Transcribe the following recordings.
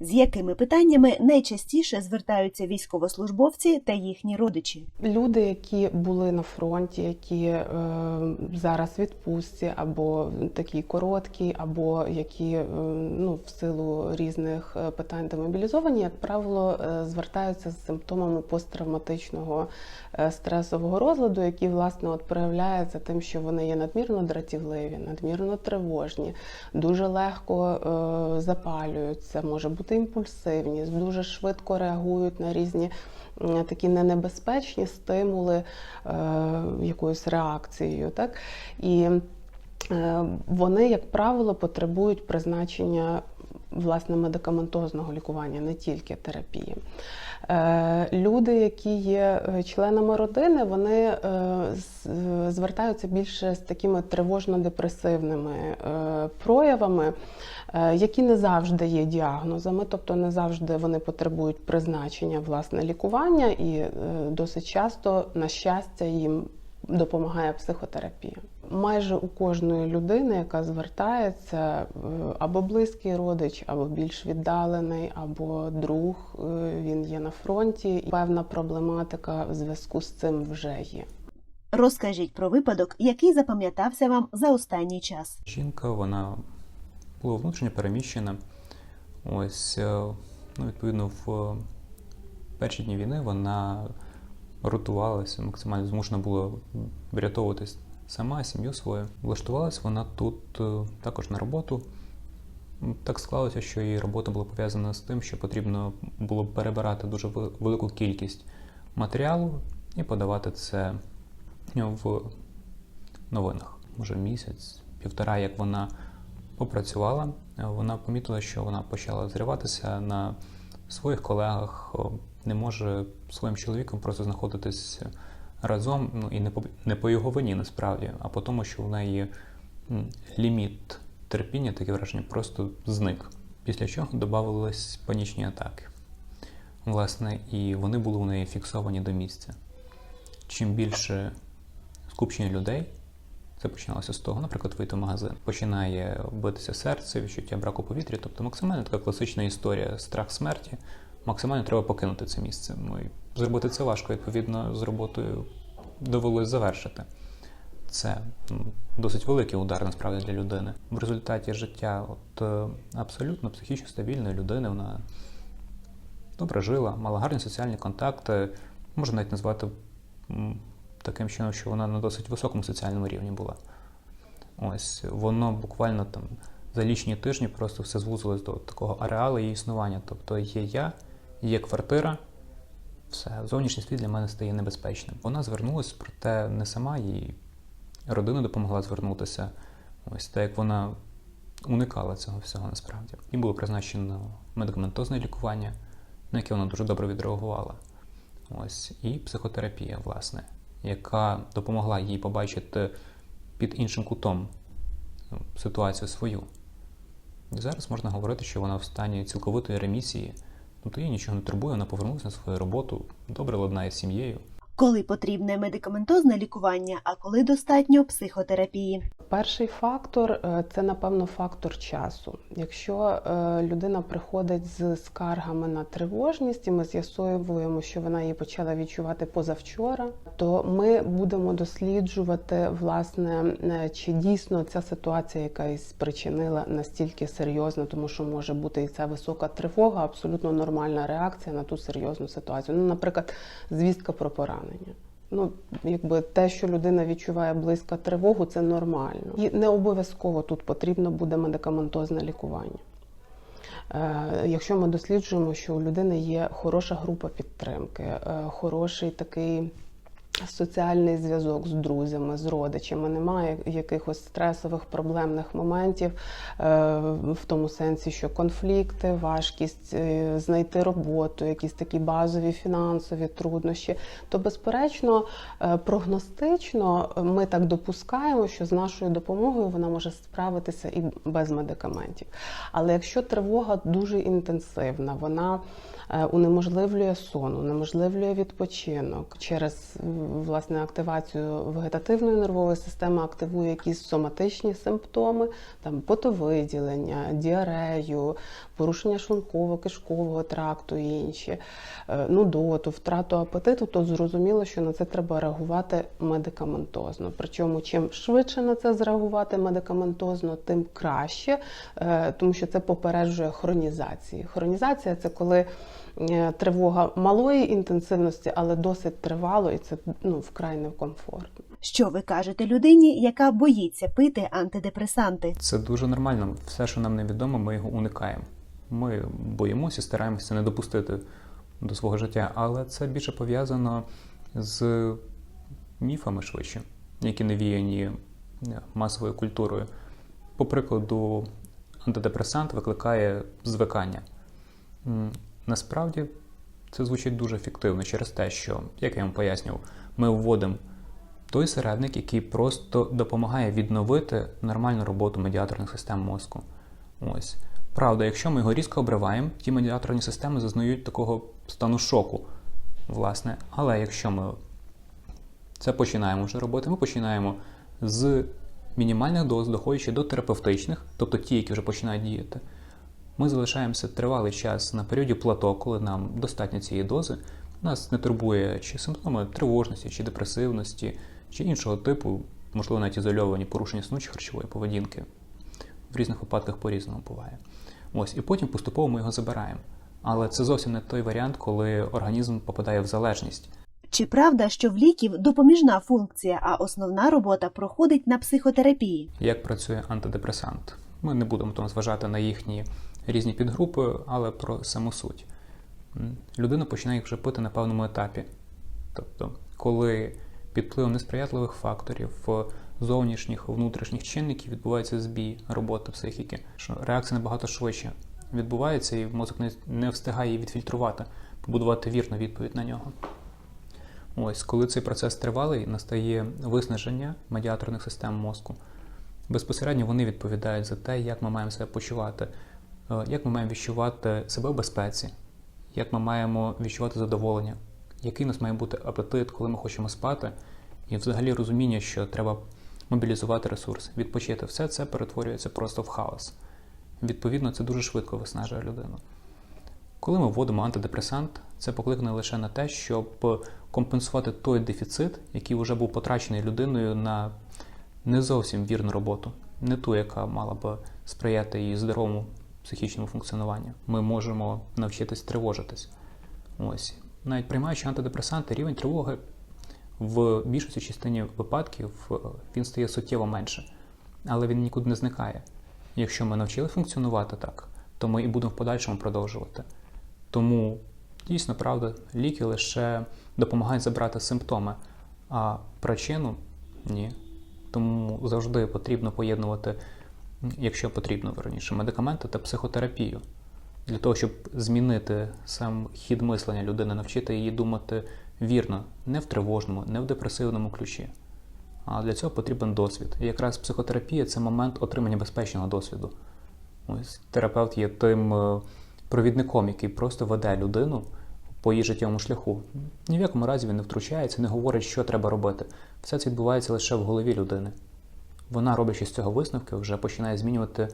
З якими питаннями найчастіше звертаються військовослужбовці та їхні родичі? Люди, які були на фронті, які е, зараз відпустці, або такі короткі, або які е, ну, в силу різних е, питань демобілізовані, як правило, е, звертаються з симптомами посттравматичного е, стресового розладу, який власне от проявляється тим, що вони є надмірно дратівливі, надмірно тривожні, дуже легко е, запалюються, може бути імпульсивність, дуже швидко реагують на різні такі ненебезпечні стимули е, якоюсь реакцією. Так? І е, вони, як правило, потребують призначення власне медикаментозного лікування, не тільки терапії. Е, Люди, які є е, членами родини, вони е, звертаються більше з такими тривожно-депресивними проявами, які не завжди є діагнозами, тобто не завжди вони потребують призначення власне лікування, і досить часто, на щастя, їм допомагає психотерапія. Майже у кожної людини, яка звертається, е, або близький родич, або більш віддалений, або друг, е, він є на фронті. І певна проблематика в зв'язку з цим вже є. Розкажіть про випадок, який запам'ятався вам за останній час. Жінка, вона була внутрішньо переміщена. Ось, е, ну, відповідно, в перші дні війни вона рятувалася, максимально змушена була врятовуватись сама, сім'ю свою. Влаштувалась вона тут е, також на роботу. Так склалося, що її робота була пов'язана з тим, що потрібно було перебирати дуже вели- велику кількість матеріалу і подавати це в новинах. Може місяць, півтора, як вона попрацювала, е, вона помітила, що вона почала зриватися на своїх колегах, не може своїм чоловіком просто знаходитись разом, ну і не по, не по його вині насправді, а по тому, що в неї ліміт терпіння, таке враження, просто зник. Після чого додавались панічні атаки. Власне, і вони були у неї фіксовані до місця. Чим більше скупчення людей, це починалося з того, наприклад, вийти в магазин. Починає битися серце, відчуття браку повітря, тобто максимально така класична історія страх смерті. Максимально треба покинути це місце. Ну і зробити це важко, відповідно, з роботою довелось завершити. Це ну, досить великий удар насправді для людини. В результаті життя от, е, абсолютно психічно стабільної людини, вона добре жила, мала гарні соціальні контакти, можна навіть назвати таким чином, що вона на досить високому соціальному рівні була. Ось воно буквально там за лічні тижні просто все звузилось до такого ареалу її існування. Тобто є я, є квартира, все, зовнішній світ для мене стає небезпечним. Вона звернулася, проте не сама їй родина допомогла звернутися. Ось так як вона уникала цього всього насправді. Їй було призначено медикаментозне лікування, на яке вона дуже добре відреагувала. Ось, і психотерапія, власне, яка допомогла їй побачити під іншим кутом ну, ситуацію свою. І зараз можна говорити, що вона в стані цілковитої ремісії, тобто її нічого не турбує, вона повернулася на свою роботу, добре ладнає з сім'єю. Коли потрібне медикаментозне лікування, а коли достатньо психотерапії. Перший фактор е, це напевно фактор часу. Якщо е, людина приходить з скаргами на тривожність, і ми з'ясовуємо, що вона її почала відчувати позавчора, то ми будемо досліджувати, власне, е, чи дійсно ця ситуація якась спричинила настільки серйозно, тому що може бути і ця висока тривога, абсолютно нормальна реакція на ту серйозну ситуацію. Ну, наприклад, звістка про поранення. Ну, якби те, що людина відчуває близько тривогу, це нормально. І не обов'язково тут потрібно буде медикаментозне лікування. Е, Якщо ми досліджуємо, що у людини є хороша група підтримки, е, хороший такий соціальний зв'язок з друзями, з родичами, немає якихось стресових проблемних моментів, е, в тому сенсі, що конфлікти, важкість е, знайти роботу, якісь такі базові фінансові труднощі, то безперечно, е, прогностично ми так допускаємо, що з нашою допомогою вона може справитися і без медикаментів. Але якщо тривога дуже інтенсивна, вона унеможливлює сон, унеможливлює відпочинок через власне активацію вегетативної нервової системи, активує якісь соматичні симптоми, там потовиділення, діарею, порушення шлунково-кишкового тракту і інші, е, нудоту, втрату апетиту, то зрозуміло, що на це треба реагувати медикаментозно. Причому чим швидше на це зреагувати медикаментозно, тим краще, е, тому що це попереджує хронізації. Хронізація це коли тривога малої інтенсивності, але досить тривало, і це ну, вкрай некомфортно. Що ви кажете людині, яка боїться пити антидепресанти? Це дуже нормально. Все, що нам невідомо, ми його уникаємо. Ми боїмося, стараємося не допустити до свого життя, але це більше пов'язано з міфами швидше, які навіяні е, масовою культурою. По прикладу, антидепресант викликає звикання. Насправді це звучить дуже ефективно через те, що, як я вам пояснював, ми вводимо той середник, який просто допомагає відновити нормальну роботу медіаторних систем мозку. Ось. Правда, якщо ми його різко обриваємо, ті медіаторні системи зазнають такого стану шоку. Власне, але якщо ми це починаємо вже робити, ми починаємо з мінімальних доз, доходячи до терапевтичних, тобто ті, які вже починають діяти. Ми залишаємося тривалий час на періоді плато, коли нам достатньо цієї дози. Нас не турбує чи симптоми тривожності, чи депресивності, чи іншого типу, можливо, навіть ізольовані порушення сну чи харчової поведінки. В різних випадках по-різному буває. Ось, і потім поступово ми його забираємо. Але це зовсім не той варіант, коли організм попадає в залежність. Чи правда, що в ліків допоміжна функція, а основна робота проходить на психотерапії? Як працює антидепресант? Ми не будемо там зважати на їхні різні підгрупи, але про саму суть. Людина починає їх вже пити на певному етапі. Тобто, коли під впливом несприятливих факторів, зовнішніх, внутрішніх чинників відбувається збій роботи психіки, що реакція набагато швидше відбувається, і мозок не встигає її відфільтрувати, побудувати вірну відповідь на нього. Ось, коли цей процес тривалий, настає виснаження медіаторних систем мозку. Безпосередньо вони відповідають за те, як ми маємо себе почувати, е, як ми маємо відчувати себе в безпеці, як ми маємо відчувати задоволення, який у нас має бути апетит, коли ми хочемо спати, і взагалі розуміння, що треба мобілізувати ресурс, відпочити. Все це перетворюється просто в хаос. Відповідно, це дуже швидко виснажує людину. Коли ми вводимо антидепресант, це покликане лише на те, щоб компенсувати той дефіцит, який вже був потрачений людиною на не зовсім вірну роботу, не ту, яка мала б сприяти її здоровому психічному функціонуванню. Ми можемо навчитись тривожитись. Ось. Навіть приймаючи антидепресанти, рівень тривоги в більшості частині випадків е, він стає суттєво менше, але він нікуди не зникає. Якщо ми навчили функціонувати так, то ми і будемо в подальшому продовжувати. Тому дійсно правда, ліки лише допомагають забрати симптоми, а причину ні. Тому завжди потрібно поєднувати, якщо потрібно верніше, медикаменти та психотерапію для того, щоб змінити сам хід мислення людини, навчити її думати вірно, не в тривожному, не в депресивному ключі. А для цього потрібен досвід. І якраз психотерапія це момент отримання безпечного досвіду. Ось терапевт є тим е, провідником, який просто веде людину по її життєвому шляху. Ні в якому разі він не втручається, не говорить, що треба робити. Все це відбувається лише в голові людини. Вона, роблячи з цього висновки, вже починає змінювати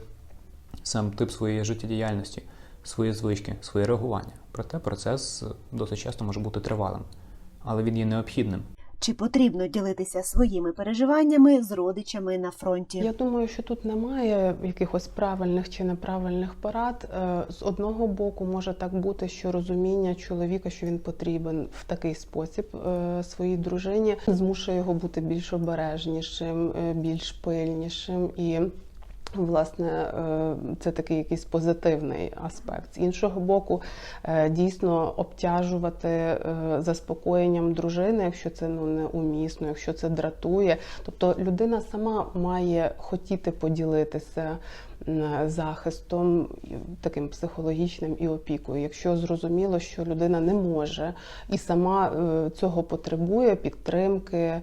сам тип своєї життєдіяльності, свої звички, своє реагування. Проте процес досить часто може бути тривалим, але він є необхідним. Чи потрібно ділитися своїми переживаннями з родичами на фронті? Я думаю, що тут немає якихось правильних чи неправильних порад. Е, З одного боку, може так бути, що розуміння чоловіка, що він потрібен в такий спосіб е, своїй дружині, змушує його бути більш обережнішим, е, більш пильнішим і. Власне, е, це такий якийсь позитивний аспект. З іншого боку, е, дійсно обтяжувати е, заспокоєнням дружини, якщо це ну неумісно, якщо це дратує. Тобто людина сама має хотіти поділитися захистом таким психологічним і опікою. Якщо зрозуміло, що людина не може і сама е, цього потребує підтримки, е,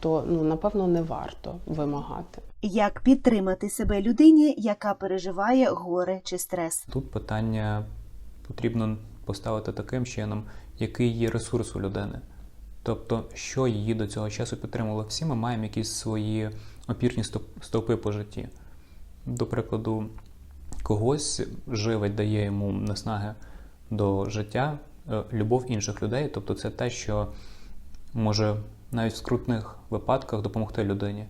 то ну напевно не варто вимагати. Як підтримати себе людині, яка переживає горе чи стрес? Тут питання потрібно поставити таким чином, який є ресурс у людини. Тобто, що її до цього часу підтримувало, всі ми маємо якісь свої опірні стовпи по житті. До прикладу, когось живить, дає йому наснаги до життя, е, любов інших людей. Тобто, це те, що може навіть в скрутних випадках допомогти людині.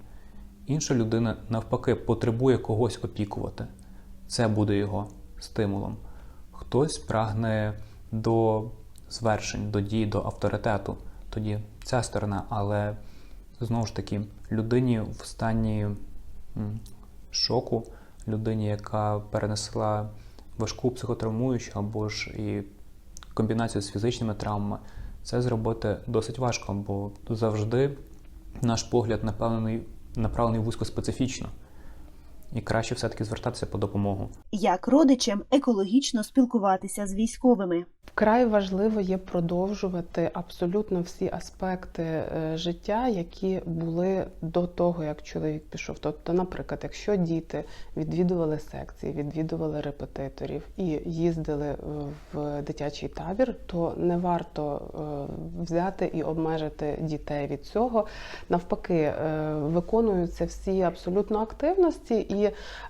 Інша людина, навпаки, потребує когось опікувати. Це буде його стимулом. Хтось прагне до звершень, до дій, до авторитету. Тоді ця сторона, але знову ж таки, людині в стані шоку, людині, яка перенесла важку психотравмуючу або ж і комбінацію з фізичними травмами, це зробити досить важко, бо завжди наш погляд направлений, направлений вузькоспецифічно. І краще все-таки звертатися по допомогу. Як родичам екологічно спілкуватися з військовими? Вкрай важливо є продовжувати абсолютно всі аспекти е, життя, які були до того, як чоловік пішов. Тобто, наприклад, якщо діти відвідували секції, відвідували репетиторів і їздили в дитячий табір, то не варто е, взяти і обмежити дітей від цього. Навпаки, е, виконуються всі абсолютно активності, і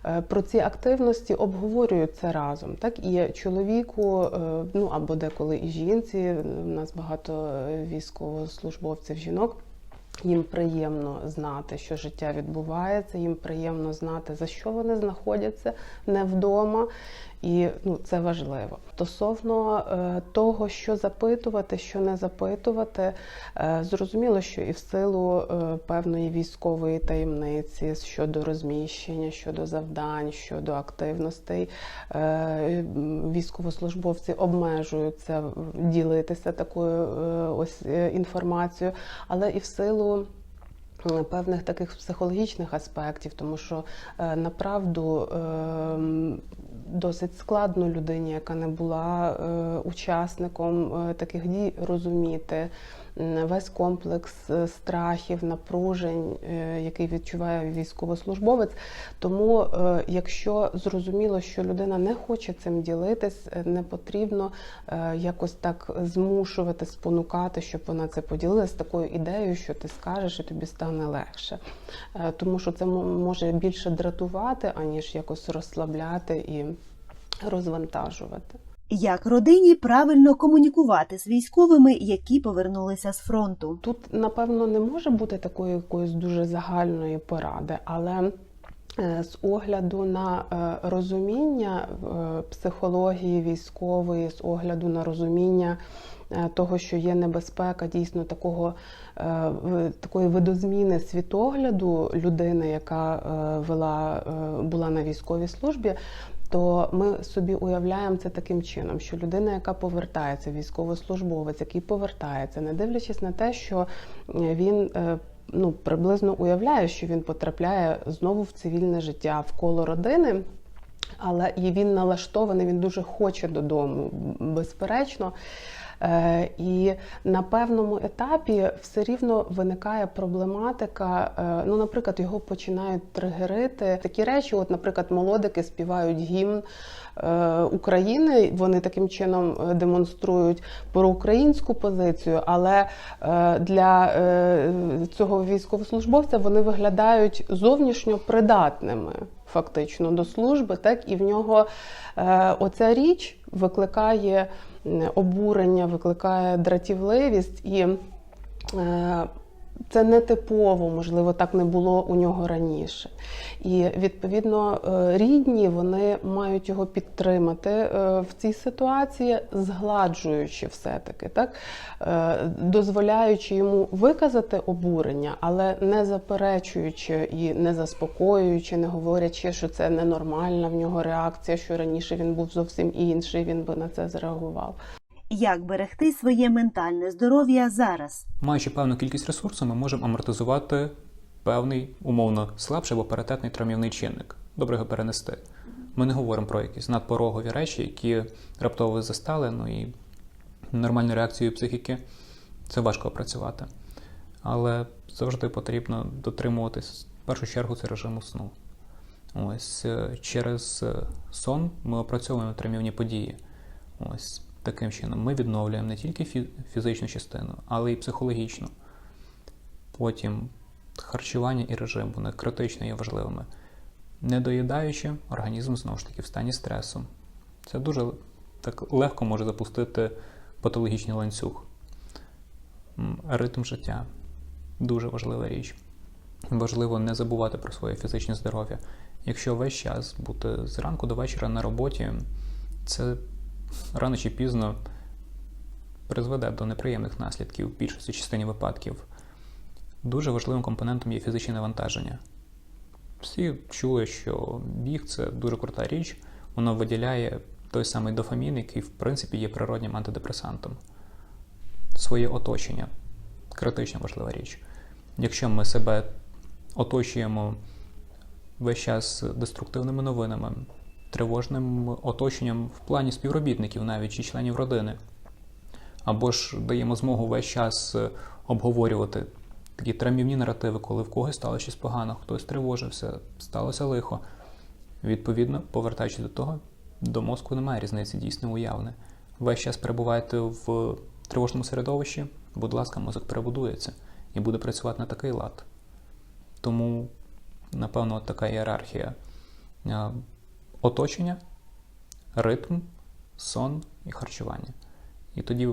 е, про ці активності обговорюються разом. Так і чоловіку, е, ну або деколи і жінці. У нас багато е, військовослужбовців жінок. Їм приємно знати, що життя відбувається, їм приємно знати, за що вони знаходяться не вдома, і ну, це важливо. Стосовно е, того, що запитувати, що не запитувати, е, зрозуміло, що і в силу е, певної військової таємниці щодо розміщення, щодо завдань, щодо активностей, е, військовослужбовці обмежуються ділитися такою е, ось е, інформацією, але і в силу. Е, Певних таких психологічних аспектів, тому що е, направду ем, досить складно людині, яка не була е, учасником таких дій, розуміти весь комплекс е, страхів, напружень, е, який відчуває військовослужбовець. Тому, е, якщо зрозуміло, що людина не хоче цим ділитись, не потрібно якось так змушувати, спонукати, щоб вона це поділилася з такою ідеєю, що ти скажеш і тобі стане легше. Тому що це може більше дратувати, аніж якось розслабляти і розвантажувати. Як родині правильно комунікувати з військовими, які повернулися з фронту? Тут, напевно, не може бути такої якоїсь дуже загальної поради, але е, з огляду на е, розуміння е, психології військової, з огляду на розуміння того, що є небезпека дійсно такого такої видозміни світогляду людини, яка вела була на військовій службі. То ми собі уявляємо це таким чином, що людина, яка повертається, військовослужбовець, який повертається, не дивлячись на те, що е, він е, ну приблизно уявляє, що він потрапляє знову в цивільне життя в коло родини. Але і він налаштований, він дуже хоче додому, безперечно. Е, І на певному етапі все рівно виникає проблематика. е, Ну, наприклад, його починають тригерити такі речі. От, наприклад, молодики співають гімн е, України. Вони таким чином демонструють проукраїнську позицію, але для цього військовослужбовця вони виглядають зовнішньо придатними. Фактично до служби, так і в нього е, оця річ викликає обурення, викликає дратівливість, і е, це не типово, можливо, так не було у нього раніше. І відповідно е, рідні вони мають його підтримати е, в цій ситуації, згладжуючи все-таки, так е, дозволяючи йому виказати обурення, але не заперечуючи і не заспокоюючи, не говорячи, що це ненормальна в нього реакція, що раніше він був зовсім інший, він би на це зреагував. Як берегти своє ментальне здоров'я зараз? Маючи певну кількість ресурсу, ми можемо амортизувати певний умовно слабший або паритетний травмівний чинник. Добре його перенести. Ми не говоримо про якісь надпорогові речі, які раптово застали, ну і нормальну реакцію психіки це важко опрацювати. Але завжди потрібно дотримуватись в першу чергу це режиму сну. Ось е, через е, сон ми опрацьовуємо травмівні події. Ось Таким чином, ми відновлюємо не тільки фізичну частину, але й психологічну. Потім харчування і режим вони критично є важливими. Не доїдаючи, організм знову ж таки в стані стресу. Це дуже так легко може запустити патологічний ланцюг. Ритм життя дуже важлива річ. Важливо не забувати про своє фізичне здоров'я. Якщо весь час бути зранку до вечора на роботі, це рано чи пізно призведе до неприємних наслідків в більшості частині випадків. Дуже важливим компонентом є фізичне навантаження. Всі чули, що біг це дуже крута річ, воно виділяє той самий дофамін, який, в принципі, є природнім антидепресантом. Своє оточення критично важлива річ. Якщо ми себе оточуємо весь час деструктивними новинами, тривожним оточенням в плані співробітників, навіть чи членів родини, або ж даємо змогу весь час е, обговорювати такі травмівні наративи, коли в когось стало щось погано, хтось тривожився, сталося лихо. Відповідно, повертаючись до того, до мозку немає різниці дійсно уявне. Весь час перебуваєте в тривожному середовищі, будь ласка, мозок перебудується і буде працювати на такий лад. Тому, напевно, от така ієрархія Е, оточення, ритм, сон і харчування. І тоді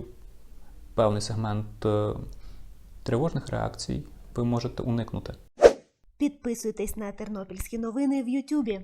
певний сегмент е, тривожних реакцій ви можете уникнути. Підписуйтесь на тернопільські новини в Ютубі.